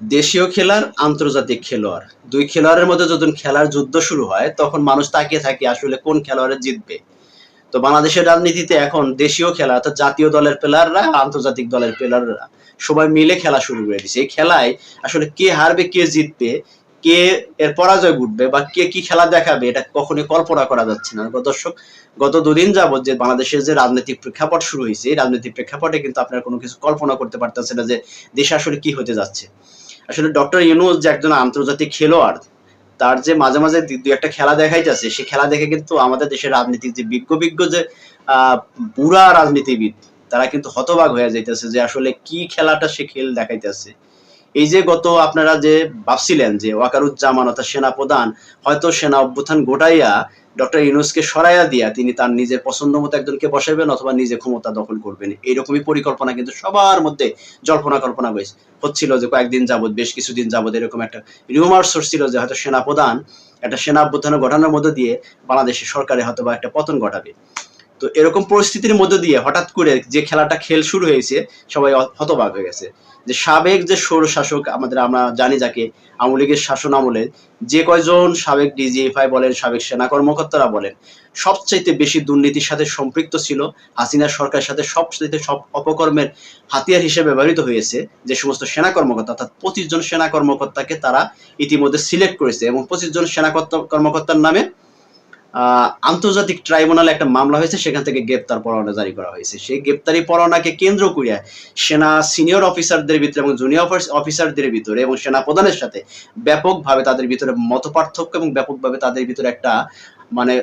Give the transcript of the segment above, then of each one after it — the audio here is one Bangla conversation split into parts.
দেশীয় খেলার আন্তর্জাতিক খেলোয়াড়। দুই খেলোয়াড়ের মধ্যে যখন খেলার যুদ্ধ শুরু হয়, তখন মানুষ তাকিয়ে থাকে আসলে কোন খেলোয়াড়ে জিতবে। তো বাংলাদেশের রাজনীতিতে এখন দেশীয় খেলা অর্থাৎ জাতীয় দলের প্লেয়াররা আন্তর্জাতিক দলের প্লেয়াররা সবাই মিলে খেলা শুরু করে দিচ্ছে এই খেলায় আসলে কে হারবে, কে জিতবে, কে এর পরাজয় ঘটবে বা কে কি খেলা দেখাবে, এটা কখনোই কল্পনা করা যাচ্ছে না। দর্শক, গত দুদিন যাবত যে বাংলাদেশের যে রাজনৈতিক প্রেক্ষাপট শুরু হয়েছে, এই রাজনৈতিক প্রেক্ষাপটে কিন্তু আপনারা কোনো কিছু কল্পনা করতে পারতেছে না যে দেশে আসলে কি হতে যাচ্ছে। আসলে ডক্টর ইউনুস যে একজন আন্তর্জাতিক খেলোয়াড়, তার যে মাঝে মাঝে দু একটা খেলা দেখাইতেছে, সে খেলা দেখে কিন্তু আমাদের দেশের রাজনীতির যে বিজ্ঞ বিজ্ঞ যে বুড়া রাজনীতিবিদ, তারা কিন্তু হতবাক হয়ে যাইতেছে যে আসলে কি খেলাটা সে খেল দেখাইতেছে। এই যে গত আপনারা যে ভাবছিলেন যে ওয়াকারুজ্জামান অর্থাৎ সেনা প্রধান হয়তো সেনা অভ্যুত্থান গোটাইয়া ডক্টর ইউনুসকে সরাইয়া দিয়া তিনি তার নিজের পছন্দ মতো একজনকে বসাবেন অথবা নিজে ক্ষমতা দখল করবেন। এইরকমই পরিকল্পনা কিন্তু সবার মধ্যে জল্পনা কল্পনা হয়েছে হচ্ছিল যে কয়েকদিন যাবৎ, বেশ কিছুদিন যাবৎ এরকম একটা রিউমার সোর্স ছিল যে হয়তো সেনা প্রধান একটা সেনা অভ্যুত্থান ঘটানোর মধ্য দিয়ে বাংলাদেশের সরকারে হয়তো বা একটা পতন ঘটাবে। তো এরকম পরিস্থিতির মধ্য দিয়ে হঠাৎ করে যে খেলাটা খেল শুরু হয়েছে, সবাই হতবাক হয়ে গেছে। যে সাবেক যে সৌর শাসক আমাদের, আমরা জানি যাকে, আওয়ামী লীগের শাসন আমলে যে কয়জন সাবেক ডিজিএফআই বলেন, সাবেক সেনা কর্মকর্তারা বলেন, সবচাইতে বেশি দুর্নীতির সাথে সম্পৃক্ত ছিল হাসিনা সরকারের সাথে, সবচাইতে সব অপকর্মের হাতিয়ার হিসেবে ব্যবহৃত হয়েছে যে সমস্ত সেনা কর্মকর্তা, অর্থাৎ পঁচিশ জন সেনা কর্মকর্তাকে তারা ইতিমধ্যে সিলেক্ট করেছে এবং পঁচিশ জন সেনা কর্তা- কর্মকর্তার নামে আন্তর্জাতিক ট্রাইব্যুনালে একটা মামলা হয়েছে, সেখান থেকে গ্রেপ্তার পরোয়ানা জারি করা হয়েছে। সেই গ্রেপ্তারি পরোয়ানাকে কেন্দ্র করে সেনা সিনিয়র অফিসারদের ভিতরে এবং জুনিয়র অফিসারদের ভিতরে এবং সেনা প্রধানের সাথে ব্যাপকভাবে তাদের ভিতরে মতপার্থক্য এবং ব্যাপকভাবে তাদের ভিতরে একটা মানে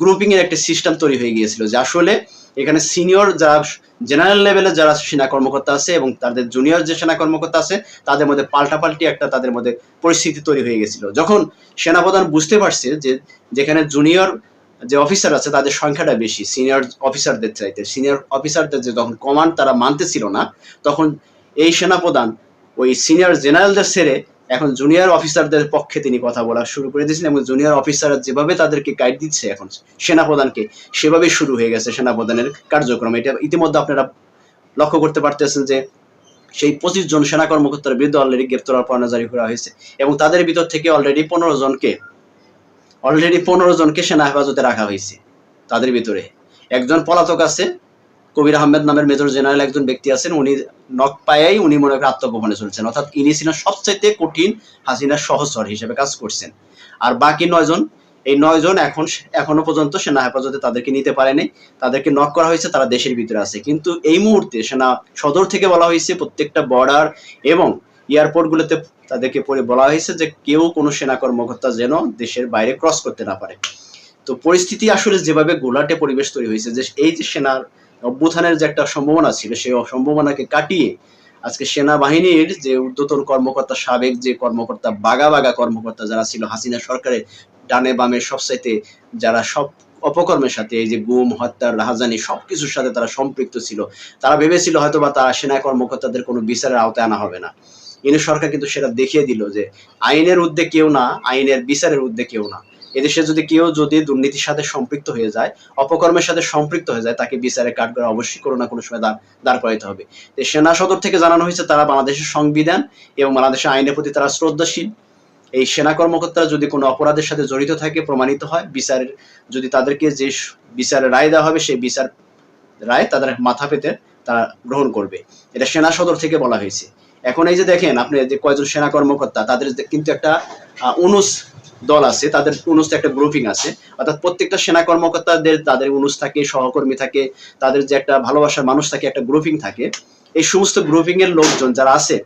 গ্রুপিং এর একটা সিস্টেম তৈরি হয়ে গিয়েছিল যে আসলে এখানে সিনিয়র যারা জেনারেল লেভেলে যারা সেনা কর্মকর্তা আছে এবং তাদের জুনিয়র যে সেনা কর্মকর্তা আছে, তাদের মধ্যে পাল্টাপাল্টি একটা তাদের মধ্যে পরিস্থিতি তৈরি হয়ে গেছিল যখন সেনাপ্রধান বুঝতে পারছে যে যেখানে জুনিয়র যে অফিসার আছে, তাদের সংখ্যাটা বেশি সিনিয়র অফিসারদের চাইতে সিনিয়র অফিসারদের যে যখন কমান্ড তারা মানতেছিল না, তখন এই সেনাপ্রধান ওই সিনিয়র জেনারেলদের ছেড়ে এখন জুনিয়র অফিসারদের পক্ষে তিনি কথা বলা শুরু করে দিয়েছেন এবং জুনিয়র অফিসাররা যেভাবে তাদেরকে গাইড দিচ্ছে এখন সেনাপ্রধানকে সেভাবে শুরু হয়ে গেছে সেনাপ্রধানের কার্যক্রম। এটা ইতিমধ্যে আপনারা লক্ষ্য করতে পারতেছেন যে সেই পঁচিশ জন সেনা কর্মকর্তার বিরুদ্ধে অলরেডি গ্রেপ্তার পরোয়ানা জারি করা হয়েছে এবং তাদের ভিতর থেকে অলরেডি পনেরো জনকে অলরেডি পনেরো জনকে সেনা হেফাজতে রাখা হয়েছে তাদের ভিতরে। একজন পলাতক আছে কবির আহমেদ নামের মেজর জেনারেল একজন ব্যক্তি আছেন, উনি নক পায়াই উনি মনে করেন আত্মগোপনে চলছেন। অর্থাৎ ইনি ছিলেন সবচাইতে কঠিন হাসিনার সহচর হিসেবে কাজ করছেন। আর বাকি নয়জন, এই নয়জন এখন এখনও পর্যন্ত সেনা হেফাজতে তাদেরকে নিতে পারেনি। তাদেরকে নক করা হয়েছে, তারা দেশের ভিতরে আছে। কিন্তু এই মুহূর্তে সেনা সদর থেকে বলা হয়েছে, প্রত্যেকটা বর্ডার এবং এয়ারপোর্ট গুলোতে তাদেরকে পরে বলা হয়েছে যে কেউ কোনো সেনা কর্মকর্তা যেন দেশের বাইরে ক্রস করতে না পারে। তো পরিস্থিতি আসলে যেভাবে গোলাটে পরিবেশ তৈরি হয়েছে, যে এই যে সেনার অভ্যুত্থানের যে একটা সম্ভাবনা ছিল সেই সম্ভাবনাকে কাটিয়ে আজকে সেনাবাহিনীর যে ঊর্ধ্বতন কর্মকর্তা, সাবেক যে কর্মকর্তা বাগা বাগা কর্মকর্তা যারা ছিল, হাসিনা সরকারের ডানে বামে সবচাইতে যারা সব অপকর্মের সাথে এই যে গুম হত্যা রাহাজানি সবকিছুর সাথে তারা সম্পৃক্ত ছিল। তারা ভেবেছিল হয়তো বা তারা সেনা কর্মকর্তাদের কোনো বিচারের আওতায় আনা হবে না। ইনি সরকার কিন্তু সেটা দেখিয়ে দিল যে আইনের ঊর্ধ্বে কেউ না, আইনের বিচারের ঊর্ধ্বে কেউ না। এদেশে যদি কেউ যদি দুর্নীতির সাথে সম্পৃক্ত হয়ে যায়, অপকর্মের সাথে সম্পৃক্ত হয়ে যায়, তাকে বিচারে কাঠ করে অবশ্যই কোনো না কোনো সময় দাঁড় করাইতে হবে। সেনা সদর থেকে জানানো হয়েছে, তারা বাংলাদেশের সংবিধান এবং বাংলাদেশের আইনের প্রতি তারা শ্রদ্ধাশীল। এই সেনা কর্মকর্তারা যদি কোনো অপরাধের সাথে জড়িত থাকে, প্রমাণিত হয়, বিচারের, যদি তাদেরকে যে বিচারের রায় দেওয়া হবে, সেই বিচার রায় তাদের মাথা পেতে তারা গ্রহণ করবে। এটা সেনা সদর থেকে বলা হয়েছে। এখন এই যে দেখেন, আপনি যে কয়জন সেনা কর্মকর্তা, তাদের কিন্তু একটা অনুস দল আছে, তাদের অনুস একটা গ্রুপিং আছে। অর্থাৎ প্রত্যেকটা সেনা কর্মকর্তাদের তাদের অনুস থাকে, সহকর্মী থাকে, তাদের যে একটা ভালোবাসার মানুষ থাকে, একটা গ্রুপিং থাকে। এই সমস্ত গ্রুপিং এর লোকজন যারা আছে,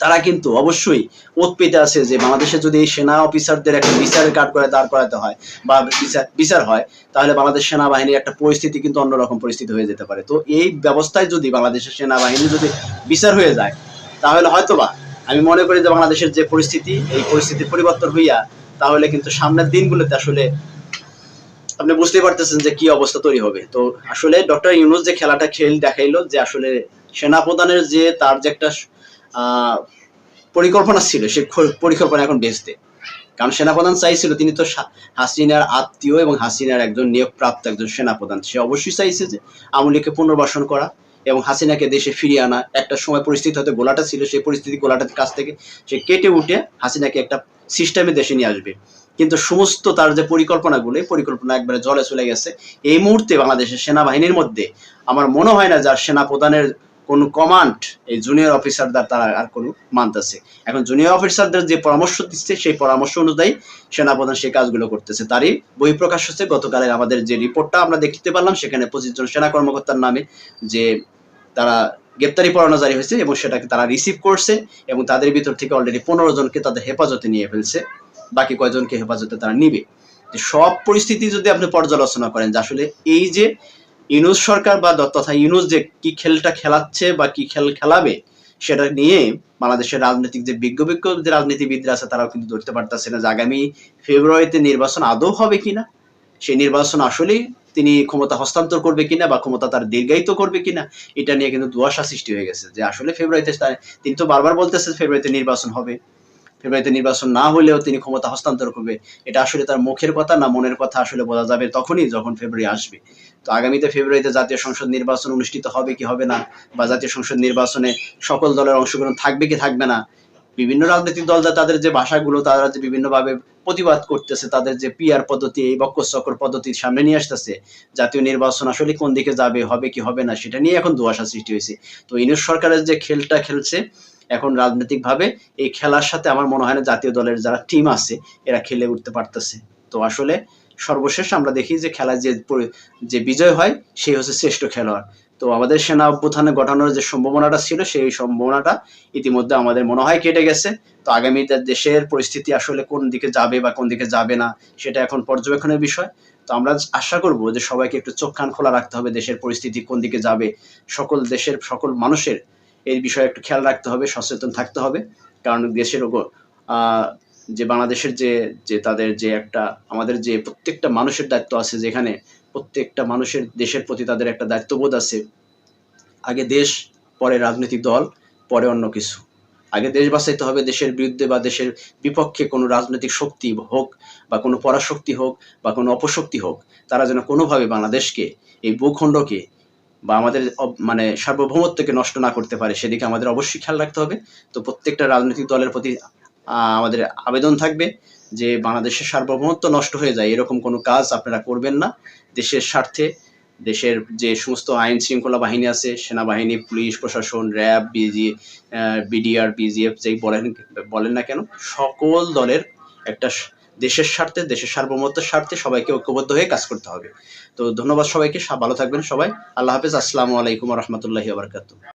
তারা কিন্তু অবশ্যই ওত পেতে আছে যে বাংলাদেশে যদি এই সেনা অফিসারদের একটা বিচারের কাঠ করে দাঁড় করাতে হয় বা বিচার বিচার হয়, তাহলে বাংলাদেশ সেনাবাহিনীর একটা পরিস্থিতি কিন্তু অন্যরকম পরিস্থিতি হয়ে যেতে পারে। তো এই ব্যবস্থায় যদি বাংলাদেশের সেনাবাহিনী যদি বিচার হয়ে যায় তাহলে হয়তোবা, আমি মনে করি যে বাংলাদেশের যে পরিস্থিতি, এই পরিস্থিতির পরিবর্তন হইয়া, তাহলে কিন্তু সামনের দিনগুলোতে আসলে আপনি বুঝতেই পারতেছেন যে কি অবস্থা তৈরি হবে। তো আসলে ডক্টর ইউনুস যে খেলাটা খেল দেখাইলো যে আসলে সেনাপ্রধানের যে তার যে একটা পরিকল্পনা ছিল খ- পরিকল্পনা এখন বেচতে। কারণ সেনাপ্রধান চাইছিল, তিনি তো হাসিনার আত্মীয় এবং হাসিনার একজন নিয়োগপ্রাপ্ত একজন সেনাপ্রধান। সে অবশ্যই চাইছে যে আওয়ামী লীগকে পুনর্বাসন করা। এবং হাসিনাকে দেশে ফিরিয়ে আনা একটা সময় পরিস্থিতি হয়তো গোলাটা ছিল, সেই পরিস্থিতি গোলাটার কাছ থেকে সে কেটে উঠে হাসিনাকে একটা সিস্টেমে দেশে নিয়ে আসবে। কিন্তু সমস্ত তার যে পরিকল্পনাগুলো পরিকল্পনা একবারে জলে চলে গেছে। এই মুহূর্তে বাংলাদেশের সেনাবাহিনীর মধ্যে আমার মনে হয় না যার সেনা প্রধানের কোন কমান্ড এই জুনিয়র অফিসারদের তারা আর কোনো মানতেছে। এখন জুনিয়র অফিসারদের যে পরামর্শ দিচ্ছে, সেই পরামর্শ অনুযায়ী সেনাপ্রধান সেই কাজগুলো করতেছে। তারই বহিঃপ্রকাশ হচ্ছে, গতকালের আমাদের যে রিপোর্টটা আমরা দেখতে পারলাম, সেখানে পঁচিশ জন সেনা কর্মকর্তার নামে যে তারা গ্রেপ্তারি পরোয়ানা জারি হয়েছে এবং সেটাকে তারা রিসিভ করছে এবং তাদের ভিতর থেকে অলরেডি পনেরো জনকে তাদের হেফাজতে নিয়ে ফেলছে। বাকি কয়জনকে হেফাজতে তারা নিবে। সব পরিস্থিতি যদি আপনি পর্যালোচনা করেন যে আসলে এই যে ইউনুস সরকার বা তথা ইউনুস যে কি খেলটা খেলাচ্ছে বা কি খেল খেলাবে, সেটা নিয়ে বাংলাদেশের রাজনৈতিক যে বিজ্ঞ বিজ্ঞ যে রাজনীতিবিদরা আছে, তারাও কিন্তু ধরতে পারতেছে না যে আগামী ফেব্রুয়ারিতে নির্বাচন আদৌ হবে কিনা। সেই নির্বাচন আসলেই তিনি ক্ষমতা হস্তান্তর করবে কিনা বা ক্ষমতা তার দীর্ঘায়িত করবে কিনা, এটা নিয়ে কিন্তু দুয়াশা সৃষ্টি হয়ে গেছে যে আসলে ফেব্রুয়ারিতে তিনি তো বারবার বলতেছে ফেব্রুয়ারিতে নির্বাচন হবে। ফেব্রুয়ারিতে নির্বাচন না হলেও তিনি ক্ষমতা হস্তান্তর করবে। এটা আসলে তার মুখের কথা না মনের কথা আসলে বোঝা যাবে তখনই যখন ফেব্রুয়ারি আসবে। তো আগামীতে ফেব্রুয়ারিতে জাতীয় সংসদ নির্বাচন অনুষ্ঠিত হবে কি হবে না বা জাতীয় সংসদ নির্বাচনে সকল দলের অংশগ্রহণ থাকবে কি থাকবে না, বিভিন্ন রাজনৈতিক দল তাদের যে ভাষাগুলো, তারা যে বিভিন্নভাবে প্রতিবাদ করতেছে, তাদের যে পিআর পদ্ধতি, এই বক্কচক্র পদ্ধতি সামনে নিয়ে আসতেছে, জাতীয় নির্বাচন আসলে কোন দিকে যাবে, হবে কি হবে না, সেটা নিয়ে এখন দুয়াশা সৃষ্টি হয়েছে। তো ইউনুস সরকারের যে খেলটা খেলছে এখন রাজনৈতিক ভাবে এই খেলার সাথে আমার মনে হয় না জাতীয় দলের যারা টিম আছে, এরা খেলে উঠতে পারতেছে। তো আসলে সর্বশেষ আমরা দেখি যে খেলায় যে যে বিজয় হয়, সেই হচ্ছে শ্রেষ্ঠ খেলোয়াড়। তো আমাদের সেনা অভ্যুত্থানে ঘটানোর যে সম্ভাবনাটা ছিল, সেই সম্ভাবনাটা ইতিমধ্যে আমাদের মনে হয় কেটে গেছে। তো আগামীতে দেশের পরিস্থিতি আসলে কোন দিকে যাবে বা কোন দিকে যাবে না, সেটা এখন পর্যবেক্ষণের বিষয়। তো আমরা আশা করব যে সবাইকে একটু চোখ কান খোলা রাখতে হবে দেশের পরিস্থিতি কোন দিকে যাবে। সকল দেশের, সকল মানুষের এই বিষয়ে একটু খেয়াল রাখতে হবে সচেতন থাকতে হবে। কারণ দেশের ওপর, যে বাংলাদেশের যে যে তাদের যে একটা আমাদের যে প্রত্যেকটা মানুষের দায়িত্ব আছে যেখানে প্রত্যেকটা মানুষের দেশের প্রতি তাদের একটা দায়িত্ববোধ আছে আগে দেশ পরে রাজনৈতিক দল পরে অন্য কিছু। আগে দেশ বাঁচাইতে হবে দেশের বিরুদ্ধে বা দেশের বিপক্ষে কোনো রাজনৈতিক শক্তি হোক বা কোনো পরাশক্তি হোক বা কোনো অপশক্তি হোক তারা যেন কোনোভাবে বাংলাদেশকে এই ভূখণ্ডকে বা আমাদের মানে সার্বভৌমত্বকে নষ্ট না করতে পারে, সেদিকে আমাদের অবশ্যই খেয়াল রাখতে হবে। তো প্রত্যেকটা রাজনৈতিক দলের প্রতি আমাদের আবেদন থাকবে যে বাংলাদেশের সার্বভৌমত্ব নষ্ট হয়ে যায়, এরকম কোনো কাজ আপনারা করবেন না। দেশের স্বার্থে, দেশের যে সমস্ত আইন শৃঙ্খলা বাহিনী আছে, সেনাবাহিনী, পুলিশ, প্রশাসন, র্যাব, বিজি বিডিআর, বিজিএফ, যেই বলেন বলেন না কেন, সকল দলের একটা দেশের স্বার্থে, দেশের সার্বভৌমত্বের স্বার্থে সবাইকে ঐক্যবদ্ধ হয়ে কাজ করতে হবে। তো ধন্যবাদ সবাইকে ভালো থাকবেন সবাই। আল্লাহ হাফেজ। আসসালামু আলাইকুম রহমতুল্লাহি আবরকাত